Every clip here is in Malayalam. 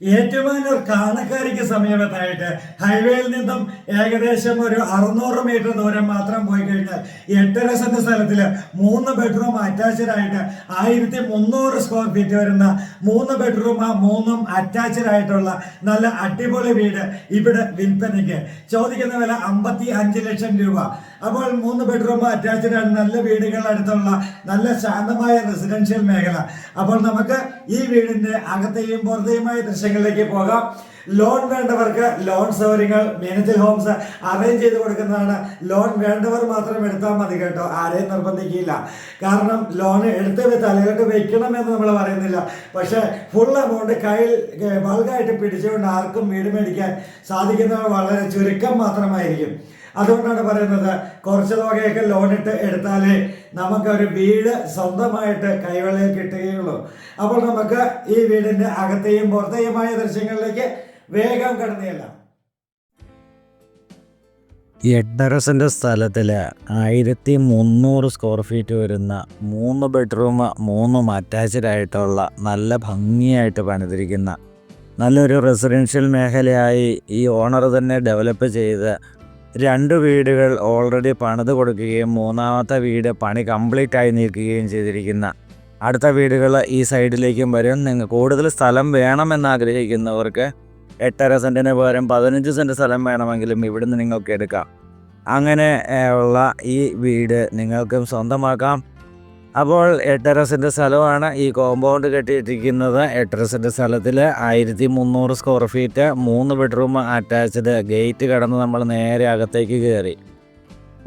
ഏറ്റുമാനൂർ കാണക്കാരിക്ക് സമീപത്തായിട്ട് ഹൈവേയിൽ നിന്നും ഏകദേശം ഒരു അറുന്നൂറ് മീറ്റർ ദൂരം മാത്രം പോയി കഴിഞ്ഞാൽ എട്ടര സെന്റ് സ്ഥലത്തിൽ മൂന്ന് ബെഡ്റൂം അറ്റാച്ച്ഡ് ആയിട്ട് ആയിരത്തി മുന്നൂറ് സ്ക്വയർ ഫീറ്റ് വരുന്ന മൂന്ന് ബെഡ്റൂം ആ മൂന്നും അറ്റാച്ച്ഡ് ആയിട്ടുള്ള നല്ല അടിപൊളി വീട് ഇവിടെ വിൽപ്പനയ്ക്ക്. ചോദിക്കുന്ന വില അമ്പത്തി അഞ്ച് ലക്ഷം രൂപ. അപ്പോൾ മൂന്ന് ബെഡ്റൂം അറ്റാച്ച്ഡ് ആണ്. നല്ല വീടുകൾ അടുത്തുള്ള നല്ല ശാന്തമായ റെസിഡൻഷ്യൽ മേഖല. അപ്പോൾ നമുക്ക് ഈ വീടിന്റെ അകത്തെയും പുറത്തെയുമായ ദൃശ്യങ്ങളിലേക്ക് പോകാം. ലോൺ വേണ്ടവർക്ക് ലോൺ സൗകര്യങ്ങൾ മേനേജൽ ഹോംസ് അറേഞ്ച് ചെയ്ത് കൊടുക്കുന്നതാണ്. ലോൺ വേണ്ടവർ മാത്രം എടുത്താൽ മതി കേട്ടോ. ആരെയും നിർബന്ധിക്കില്ല. കാരണം ലോൺ എടുത്ത് തലകെട്ട് വെക്കണം എന്ന് നമ്മൾ പറയുന്നില്ല. പക്ഷേ ഫുൾ എമൗണ്ട് കയ്യിൽ ബൾഗായിട്ട് പിടിച്ചുകൊണ്ട് ആർക്കും വീട് മേടിക്കാൻ സാധിക്കുന്നവർ വളരെ ചുരുക്കം മാത്രമായിരിക്കും. അതുകൊണ്ടാണ് പറയുന്നത് കുറച്ച് തുകയൊക്കെ ലോൺ ഇട്ട് എടുത്താലേ നമുക്ക് ഒരു വീട് സ്വന്തമായിട്ട് കൈവെള്ളയിൽ കിട്ടുകയുള്ളൂ. അപ്പോൾ നമുക്ക് ഈ വീടിന്റെ അകത്തെയും പുറത്തെയുമായ ദൃശ്യങ്ങളിലേക്ക് വേഗം കടന്നില്ല എട്ടര സെന്റ് സ്ഥലത്തിൽ ആയിരത്തി മുന്നൂറ് സ്ക്വയർ ഫീറ്റ് വരുന്ന മൂന്ന് ബെഡ്റൂം മൂന്നും അറ്റാച്ച്ഡ് ആയിട്ടുള്ള നല്ല ഭംഗിയായിട്ട് പണിതിരിക്കുന്ന നല്ലൊരു റെസിഡൻഷ്യൽ മേഖലയായി ഈ ഓണർ തന്നെ ഡെവലപ്പ് ചെയ്ത് രണ്ട് വീടുകൾ ഓൾറെഡി പണിത് കൊടുക്കുകയും മൂന്നാമത്തെ വീട് പണി കംപ്ലീറ്റ് ആയി നിൽക്കുകയും ചെയ്തിരിക്കുന്ന അടുത്ത വീടുകൾ ഈ സൈഡിലേക്കും വരും. നിങ്ങൾ കൂടുതൽ സ്ഥലം വേണമെന്ന് ആഗ്രഹിക്കുന്നവർക്ക് എട്ടര സെന്റിന് പകരം പതിനഞ്ച് സെന്റ് സ്ഥലം വേണമെങ്കിലും ഇവിടുന്ന് നിങ്ങൾക്ക് എടുക്കാം. അങ്ങനെ ഉള്ള ഈ വീട് നിങ്ങൾക്കും സ്വന്തമാക്കാം. അപ്പോൾ എട്ടര സെന്റ് സ്ഥലമാണ് ഈ കോമ്പൗണ്ട് കെട്ടിയിട്ടിരിക്കുന്നത്. എട്ടര സെന്റ് സ്ഥലത്തിൽ ആയിരത്തി മുന്നൂറ് സ്ക്വയർ ഫീറ്റ് മൂന്ന് ബെഡ്റൂം അറ്റാച്ച്ഡ് ഗേറ്റ് കടന്ന് നമ്മൾ നേരെ അകത്തേക്ക് കയറി.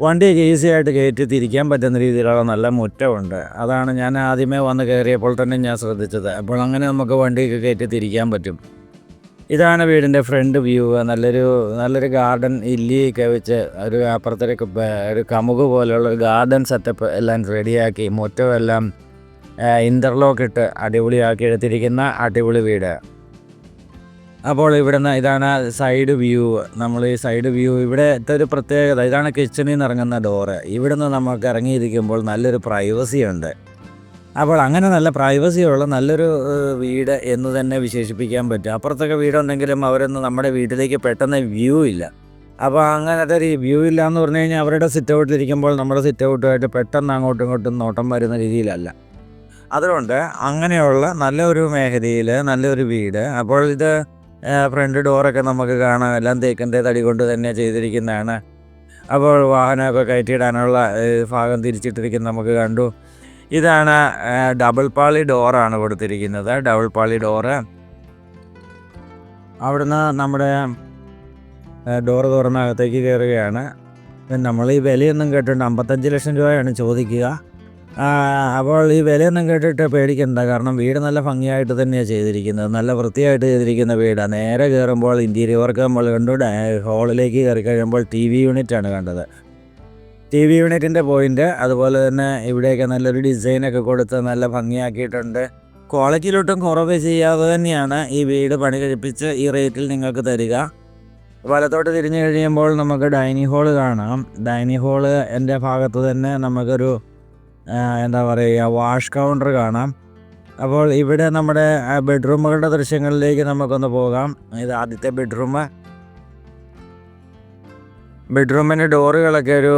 വണ്ടി ഈസി ആയിട്ട് കയറ്റി തിരിക്കാൻ പറ്റുന്ന രീതിയിലുള്ള നല്ല മുറ്റമുണ്ട്. അതാണ് ഞാൻ ആദ്യമേ വന്ന് കയറിയപ്പോൾ തന്നെ ഞാൻ ശ്രദ്ധിച്ചത്. അപ്പോൾ അങ്ങനെ നമുക്ക് വണ്ടിയൊക്കെ കയറ്റി തിരിക്കാൻ പറ്റും. ഇതാണ് വീടിന്റെ ഫ്രണ്ട് വ്യൂ. നല്ലൊരു നല്ലൊരു ഗാർഡൻ ഇല്ലിയൊക്കെ വെച്ച് ഒരു അപ്പുറത്തേക്ക് ഒരു കമുക് പോലെയുള്ള ഒരു ഗാർഡൻ സെറ്റപ്പ് എല്ലാം റെഡിയാക്കി മുറ്റം എല്ലാം ഇന്റർലോക്ക് ഇട്ട് അടിപൊളിയാക്കി എടുത്തിരിക്കുന്ന അടിപൊളി വീട്. അപ്പോൾ ഇവിടുന്ന് ഇതാണ് സൈഡ് വ്യൂ നമ്മൾ ഈ സൈഡ് വ്യൂ ഇവിടുത്തെ ഒരു പ്രത്യേകത ഇതാണ് കിച്ചണിൽ നിന്ന് ഇറങ്ങുന്ന ഡോറ് ഇവിടുന്ന് നമുക്ക് ഇറങ്ങിയിരിക്കുമ്പോൾ നല്ലൊരു പ്രൈവസി ഉണ്ട്. അപ്പോൾ അങ്ങനെ നല്ല പ്രൈവസി ഉള്ള നല്ലൊരു വീട് എന്ന് തന്നെ വിശേഷിപ്പിക്കാൻ പറ്റും. അപ്പുറത്തൊക്കെ വീടുണ്ടെങ്കിലും അവരൊന്നും നമ്മുടെ വീട്ടിലേക്ക് പെട്ടെന്ന് വ്യൂ ഇല്ല. അപ്പോൾ അങ്ങനത്തെ ഒരു വ്യൂ ഇല്ല എന്ന് പറഞ്ഞു കഴിഞ്ഞാൽ അവരുടെ സിറ്റ് ഔട്ടിലിരിക്കുമ്പോൾ നമ്മുടെ സിറ്റ് ഔട്ടുമായിട്ട് പെട്ടെന്ന് അങ്ങോട്ടും ഇങ്ങോട്ടും നോട്ടം വരുന്ന രീതിയിലല്ല. അതുകൊണ്ട് അങ്ങനെയുള്ള നല്ലൊരു മേഖലയിൽ നല്ലൊരു വീട് അപ്പോൾ ഇത് ഫ്രണ്ട് ഡോറൊക്കെ നമുക്ക് കാണാം. എല്ലാം തേക്കിന്റെ തടി കൊണ്ട് തന്നെ ചെയ്തിരിക്കുന്നതാണ്. അപ്പോൾ വാഹനമൊക്കെ കയറ്റിയിടാനുള്ള ഭാഗം തിരിച്ചിട്ടിരിക്കുന്ന നമുക്ക് കണ്ടു. ഇതാണ് ഡബിൾ പാളി ഡോറാണ് കൊടുത്തിരിക്കുന്നത്. ഡബിൾ പാളി ഡോറ് അവിടുന്ന് നമ്മുടെ ഡോറ് തുറന്ന അകത്തേക്ക് കയറുകയാണ്. നമ്മൾ ഈ വിലയൊന്നും കേട്ടിട്ട് അമ്പത്തഞ്ച് ലക്ഷം രൂപയാണ് ചോദിക്കുക. അപ്പോൾ ഈ വിലയൊന്നും കേട്ടിട്ട് പേടിക്കണ്ട. കാരണം വീട് നല്ല ഭംഗിയായിട്ട് തന്നെയാണ് ചെയ്തിരിക്കുന്നത്. നല്ല വൃത്തിയായിട്ട് ചെയ്തിരിക്കുന്ന വീടാണ് നേരെ കയറുമ്പോൾ ഇന്റീരിയർ വർക്ക് നമ്മൾ കണ്ടു. ഹാളിലേക്ക് കയറി കഴിയുമ്പോൾ ടി വി യൂണിറ്റാണ് കണ്ടത്. ടി വി യൂണിറ്റിന്റെ പോയിന്റ് അതുപോലെ തന്നെ ഇവിടെയൊക്കെ നല്ലൊരു ഡിസൈനൊക്കെ കൊടുത്ത് നല്ല ഭംഗിയാക്കിയിട്ടുണ്ട്. ക്വാളിറ്റിയിലൊട്ടും കുറവ് ചെയ്യാതെ തന്നെയാണ് ഈ വീട് പണി കഴിപ്പിച്ച് ഈ റേറ്റിൽ നിങ്ങൾക്ക് തരിക. വലത്തോട്ട് തിരിഞ്ഞു കഴിയുമ്പോൾ നമുക്ക് ഡൈനിങ് ഹോൾ കാണാം. ഡൈനിങ് ഹാൾ എന്റെ ഭാഗത്ത് തന്നെ നമുക്കൊരു എന്താ പറയുക വാഷ് കൗണ്ടർ കാണാം. അപ്പോൾ ഇവിടെ നമ്മുടെ ബെഡ്റൂമുകളുടെ ദൃശ്യങ്ങളിലേക്ക് നമുക്കൊന്ന് പോകാം. ഇത് ആദ്യത്തെ ബെഡ്റൂം ബെഡ്റൂമിന്റെ ഡോറുകളൊക്കെ ഒരു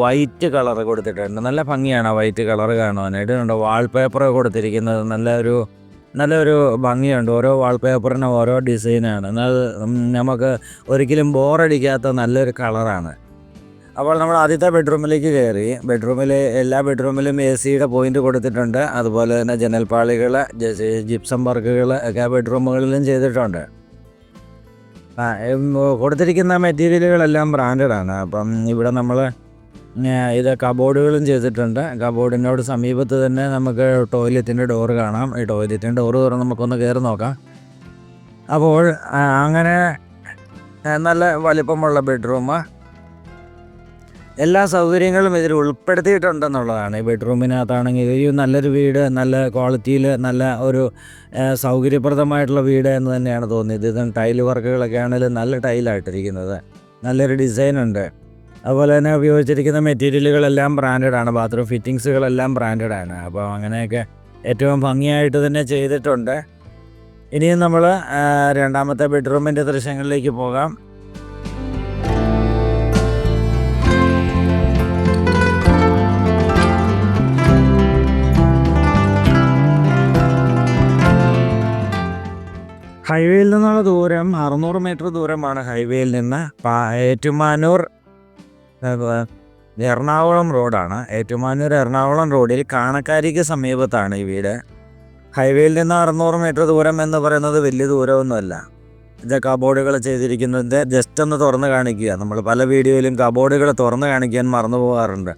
വൈറ്റ് കളർ കൊടുത്തിട്ടുണ്ട്. നല്ല ഭംഗിയാണ് വൈറ്റ് കളർ കാണുവാനായിട്ട്. ഉണ്ട് വാൾപേപ്പർ കൊടുത്തിരിക്കുന്നത്. നല്ലൊരു നല്ലൊരു ഭംഗിയുണ്ട്. ഓരോ വാൾപേപ്പറിനും ഓരോ ഡിസൈനാണ്. എന്നാൽ നമുക്ക് ഒരിക്കലും ബോറടിക്കാത്ത നല്ലൊരു കളറാണ്. അപ്പോൾ നമ്മൾ ആദ്യത്തെ ബെഡ്റൂമിലേക്ക് കയറി. ബെഡ്റൂമിൽ എല്ലാ ബെഡ്റൂമിലും എ സിയുടെ പോയിന്റ് കൊടുത്തിട്ടുണ്ട്. അതുപോലെ തന്നെ ജനൽപ്പാളികൾ ജിപ്സം വർക്കുകൾ ഒക്കെ ബെഡ്റൂമുകളിലും ചെയ്തിട്ടുണ്ട്. കൊടുത്തിരിക്കുന്ന മെറ്റീരിയലുകളെല്ലാം ബ്രാൻഡഡാണ് അപ്പം ഇവിടെ നമ്മൾ ഇത് കബോർഡുകളും ചെയ്തിട്ടുണ്ട്. കബോർഡിനോട് സമീപത്ത് തന്നെ നമുക്ക് ടോയ്ലറ്റിന്റെ ഡോറ് കാണാം. ഈ ടോയ്ലറ്റിന്റെ ഡോറ് തുറന്ന് നമുക്കൊന്ന് കയറി നോക്കാം. അപ്പോൾ അങ്ങനെ നല്ല വലിപ്പമുള്ള ബെഡ്റൂം എല്ലാ സൗകര്യങ്ങളും ഇതിൽ ഉൾപ്പെടുത്തിയിട്ടുണ്ടെന്നുള്ളതാണ്. ഈ ബെഡ്റൂമിനകത്താണെങ്കിൽ ഈ നല്ലൊരു വീട് നല്ല ക്വാളിറ്റിയിൽ നല്ല ഒരു സൗകര്യപ്രദമായിട്ടുള്ള വീട് എന്ന് തന്നെയാണ് തോന്നിയത്. ഇത് ടൈൽ വർക്കുകളൊക്കെ ആണെങ്കിലും നല്ല ടൈലായിട്ടിരിക്കുന്നത്. നല്ലൊരു ഡിസൈൻ ഉണ്ട് അതുപോലെ തന്നെ ഉപയോഗിച്ചിരിക്കുന്ന മെറ്റീരിയലുകളെല്ലാം ബ്രാൻഡഡാണ് ബാത്റൂം ഫിറ്റിങ്സുകളെല്ലാം ബ്രാൻഡഡാണ് അപ്പോൾ അങ്ങനെയൊക്കെ ഏറ്റവും ഭംഗിയായിട്ട് തന്നെ ചെയ്തിട്ടുണ്ട്. ഇനിയും നമ്മൾ രണ്ടാമത്തെ ബെഡ്റൂമിന്റെ ദൃശ്യങ്ങളിലേക്ക് പോകാം. ഹൈവേയിൽ നിന്നുള്ള ദൂരം അറുന്നൂറ് മീറ്റർ ദൂരമാണ് ഹൈവേയിൽ നിന്ന് ഏറ്റുമാനൂർ എറണാകുളം റോഡാണ്. ഏറ്റുമാനൂർ എറണാകുളം റോഡിൽ കാണക്കാരിക്ക് സമീപത്താണ് ഈ വീട്. ഹൈവേയിൽ നിന്ന് അറുന്നൂറ് മീറ്റർ ദൂരം എന്ന് പറയുന്നത് വലിയ ദൂരമൊന്നുമല്ല. ഇത് കബോർഡുകൾ ചെയ്തിരിക്കുന്നത് ജസ്റ്റ് ഒന്ന് തുറന്ന് കാണിക്കുക. നമ്മൾ പല വീഡിയോയിലും കബോർഡുകൾ തുറന്ന് കാണിക്കാൻ മറന്നു പോകാറുണ്ട്.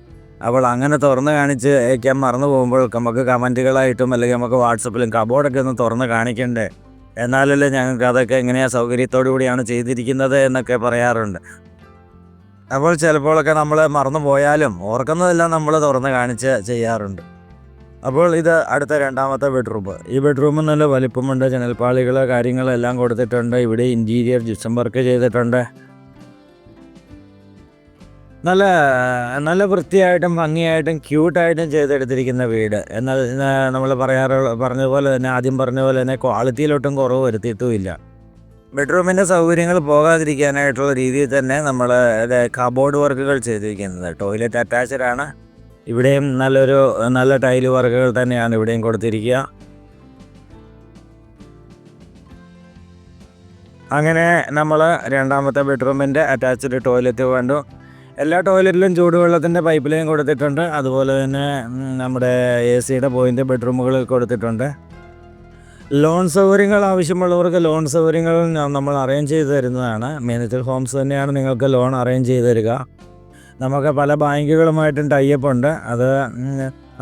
അപ്പോൾ അങ്ങനെ തുറന്ന് കാണിച്ച് അയക്കാൻ മറന്നു പോകുമ്പോൾ നമുക്ക് കമന്റുകളായിട്ടും അല്ലെങ്കിൽ നമുക്ക് വാട്സപ്പിലും കബോർഡൊക്കെ ഒന്ന് തുറന്ന് കാണിക്കണ്ടേ? എന്നാലല്ലേ ഞങ്ങൾക്ക് അതൊക്കെ എങ്ങനെയാ സൗകര്യത്തോടു കൂടിയാണ് ചെയ്തിരിക്കുന്നത് എന്നൊക്കെ പറയാറുണ്ട്. അപ്പോൾ ചിലപ്പോഴൊക്കെ നമ്മൾ മറന്നു പോയാലും ഓർക്കുന്നതെല്ലാം നമ്മൾ തുറന്ന് കാണിച്ച് ചെയ്യാറുണ്ട്. അപ്പോൾ ഇത് അടുത്ത രണ്ടാമത്തെ ബെഡ്റൂം. ഈ ബെഡ്റൂം നല്ല വലിപ്പമുണ്ട് ജനൽപ്പാളികൾ കാര്യങ്ങളെല്ലാം കൊടുത്തിട്ടുണ്ട്. ഇവിടെ ഇന്റീരിയർ ജിപ്സം വർക്ക് ചെയ്തിട്ടുണ്ട്. നല്ല നല്ല വൃത്തിയായിട്ടും ഭംഗിയായിട്ടും ക്യൂട്ടായിട്ടും ചെയ്തെടുത്തിരിക്കുന്ന വീട്. എന്നാൽ നമ്മൾ പറയാറുള്ള പറഞ്ഞതുപോലെ തന്നെ ആദ്യം പറഞ്ഞ പോലെ തന്നെ ക്വാളിറ്റിയിലൊട്ടും കുറവ് വരുത്തിയിട്ടുമില്ല. ബെഡ്റൂമിന്റെ സൗകര്യങ്ങൾ പോകാതിരിക്കാനായിട്ടുള്ള രീതിയിൽ തന്നെ നമ്മൾ കബോർഡ് വർക്കുകൾ ചെയ്തിരിക്കുന്നത്. ടോയ്ലറ്റ് അറ്റാച്ച്ഡ് ആണ്. ഇവിടെയും നല്ലൊരു നല്ല ടൈൽ വർക്കുകൾ തന്നെയാണ് ഇവിടെയും കൊടുത്തിരിക്കുക. അങ്ങനെ നമ്മൾ രണ്ടാമത്തെ ബെഡ്റൂമിന്റെ അറ്റാച്ച്ഡ് ടോയ്ലറ്റ് കണ്ടു. എല്ലാ ടോയ്ലറ്റിലും ചൂടുവെള്ളത്തിന്റെ പൈപ്പ് ലൈൻ കൊടുത്തിട്ടുണ്ട്. അതുപോലെ തന്നെ നമ്മുടെ എ സിയുടെ പോയിന്റ് ബെഡ്റൂമുകൾ കൊടുത്തിട്ടുണ്ട്. ലോൺ സൗകര്യങ്ങൾ ആവശ്യമുള്ളവർക്ക് ലോൺ സൗകര്യങ്ങൾ നമ്മൾ അറേഞ്ച് ചെയ്ത് തരുന്നതാണ്. മീനത്തിൽ ഹോംസ് തന്നെയാണ് നിങ്ങൾക്ക് ലോൺ അറേഞ്ച് ചെയ്ത് തരിക. നമുക്ക് പല ബാങ്കുകളുമായിട്ടും ടൈപ്പ് ഉണ്ട്. അത്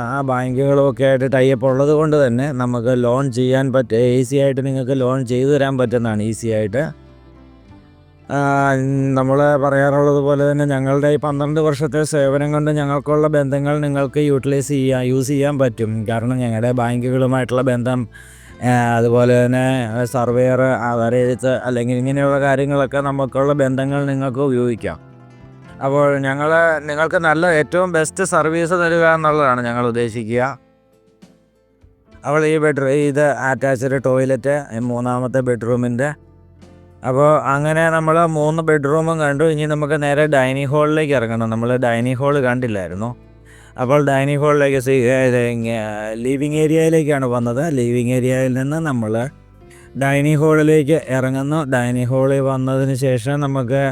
ആ ബാങ്കുകളുമൊക്കെ ആയിട്ട് ടൈപ്പ് ഉള്ളത് കൊണ്ട് തന്നെ നമുക്ക് ലോൺ ചെയ്യാൻ പറ്റും ഈസി ആയിട്ട് നിങ്ങൾക്ക് ലോൺ ചെയ്തു തരാൻ പറ്റുന്നതാണ് ഈസി ആയിട്ട്. നമ്മൾ പറയാറുള്ളത് പോലെ തന്നെ ഞങ്ങളുടെ ഈ പന്ത്രണ്ട് വർഷത്തെ സേവനം കൊണ്ട് ഞങ്ങൾക്കുള്ള ബന്ധങ്ങൾ നിങ്ങൾക്ക് യൂട്ടിലൈസ് ചെയ്യാം യൂസ് ചെയ്യാൻ പറ്റും. കാരണം ഞങ്ങളുടെ ബാങ്കുകളുമായിട്ടുള്ള ബന്ധം അതുപോലെ തന്നെ സർവേയർ അവരെഴുത്ത് അല്ലെങ്കിൽ ഇങ്ങനെയുള്ള കാര്യങ്ങളൊക്കെ നമുക്കുള്ള ബന്ധങ്ങൾ നിങ്ങൾക്ക് ഉപയോഗിക്കാം. അപ്പോൾ ഞങ്ങൾ നിങ്ങൾക്ക് നല്ല ഏറ്റവും ബെസ്റ്റ് സർവീസ് തരിക എന്നുള്ളതാണ് ഞങ്ങൾ ഉദ്ദേശിക്കുക. അപ്പോൾ ഈ ബെഡ്റൂം ഇത് അറ്റാച്ച്ഡ് ടോയ്ലറ്റ് മൂന്നാമത്തെ ബെഡ്റൂമിന്റെ അപ്പോൾ അങ്ങനെ നമ്മൾ മൂന്ന് ബെഡ്റൂമും കണ്ടു. ഇനി നമുക്ക് നേരെ ഡൈനിങ് ഹാളിലേക്ക് ഇറങ്ങണം. നമ്മൾ ഡൈനിങ് ഹാൾ കണ്ടില്ലായിരുന്നു. അപ്പോൾ ഡൈനിങ് ഹാളിലേക്ക് ലിവിങ് ഏരിയയിലേക്കാണ് വന്നത്. ലിവിങ് ഏരിയയിൽ നിന്ന് നമ്മൾ ഡൈനിങ് ഹാളിലേക്ക് ഇറങ്ങുന്നു. ഡൈനിങ് ഹാളിൽ വന്നതിന് ശേഷം നമുക്ക്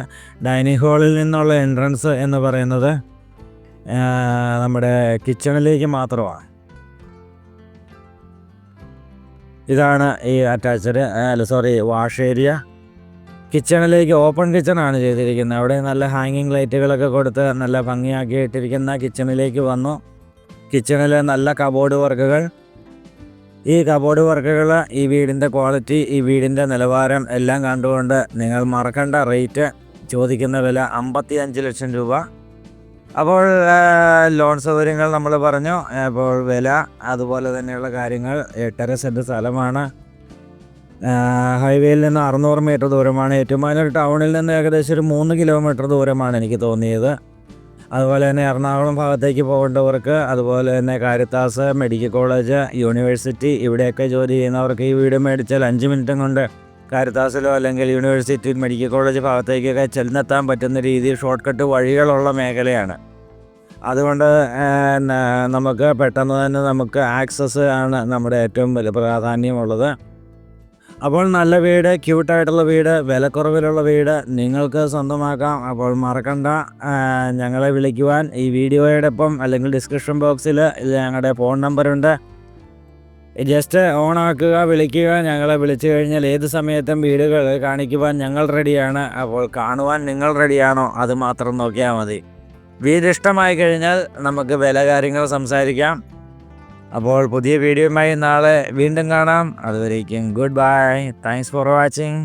ഡൈനിങ് ഹാളിൽ നിന്നുള്ള എൻട്രൻസ് എന്ന് പറയുന്നത് നമ്മുടെ കിച്ചണിലേക്ക് മാത്രമാണ്. ഇതാണ് ഈ അറ്റാച്ച്ഡ് അല്ല സോറി വാഷ് ഏരിയ. കിച്ചണിലേക്ക് ഓപ്പൺ കിച്ചണാണ് ചെയ്തിരിക്കുന്നത്. അവിടെ നല്ല ഹാങ്ങിങ് ലൈറ്റുകളൊക്കെ കൊടുത്ത് നല്ല ഭംഗിയാക്കി ഇട്ടിരിക്കുന്ന കിച്ചണിലേക്ക് വന്നു. കിച്ചണിൽ നല്ല കബോർഡ് വർക്കുകൾ. ഈ കബോർഡ് വർക്കുകൾ ഈ വീടിന്റെ ക്വാളിറ്റി ഈ വീടിന്റെ നിലവാരം എല്ലാം കണ്ടുകൊണ്ട് നിങ്ങൾ മറക്കേണ്ട. റേറ്റ് ചോദിക്കുന്ന വില അമ്പത്തി അഞ്ച് ലക്ഷം രൂപ. അപ്പോൾ ലോൺ സൗകര്യങ്ങൾ നമ്മൾ പറഞ്ഞു. അപ്പോൾ വില അതുപോലെ തന്നെയുള്ള കാര്യങ്ങൾ എട്ടര സെന്റ് സ്ഥലമാണ്. ഹൈവേയിൽ നിന്ന് അറുന്നൂറ് മീറ്റർ ദൂരമാണ്. ഏറ്റുമാനൂർ ടൗണിൽ നിന്ന് ഏകദേശം ഒരു മൂന്ന് കിലോമീറ്റർ ദൂരമാണ് എനിക്ക് തോന്നിയത്. അതുപോലെ തന്നെ എറണാകുളം ഭാഗത്തേക്ക് പോകേണ്ടവർക്ക് അതുപോലെ തന്നെ കാരിത്താസ് മെഡിക്കൽ കോളേജ് യൂണിവേഴ്സിറ്റി ഇവിടെയൊക്കെ ജോലി ചെയ്യുന്നവർക്ക് ഈ വീട് മേടിച്ചാൽ അഞ്ച് മിനിറ്റും കൊണ്ട് കാരിത്താസിലോ അല്ലെങ്കിൽ യൂണിവേഴ്സിറ്റി മെഡിക്കൽ കോളേജ് ഭാഗത്തേക്കൊക്കെ ചെന്നെത്താൻ പറ്റുന്ന രീതിയിൽ ഷോർട്ട് കട്ട് വഴികളുള്ള മേഖലയാണ്. അതുകൊണ്ട് നമുക്ക് പെട്ടെന്ന് തന്നെ നമുക്ക് ആക്സസ് ആണ് നമ്മുടെ ഏറ്റവും വലിയ പ്രാധാന്യമുള്ളത്. അപ്പോൾ നല്ല വീട് ക്യൂട്ടായിട്ടുള്ള വീട് വിലക്കുറവിലുള്ള വീട് നിങ്ങൾക്ക് സ്വന്തമാക്കാം. അപ്പോൾ മറക്കണ്ട. ഞങ്ങളെ വിളിക്കുവാൻ ഈ വീഡിയോയുടെ ഒപ്പം അല്ലെങ്കിൽ ഡിസ്ക്രിപ്ഷൻ ബോക്സിൽ ഞങ്ങളുടെ ഫോൺ നമ്പറുണ്ട്. ജസ്റ്റ് ഓൺ ആക്കുക വിളിക്കുക. ഞങ്ങളെ വിളിച്ചു കഴിഞ്ഞാൽ ഏത് സമയത്തും വീടുകൾ കാണിക്കുവാൻ ഞങ്ങൾ റെഡിയാണ്. അപ്പോൾ കാണുവാൻ നിങ്ങൾ റെഡിയാണോ? അത് മാത്രം നോക്കിയാൽ മതി. വീട് ഇഷ്ടമായി കഴിഞ്ഞാൽ നമുക്ക് വില കാര്യങ്ങൾ സംസാരിക്കാം. അപ്പോൾ പുതിയ വീഡിയോയുമായി നാളെ വീണ്ടും കാണാം. അതുവരേക്കും good bye thanks for watching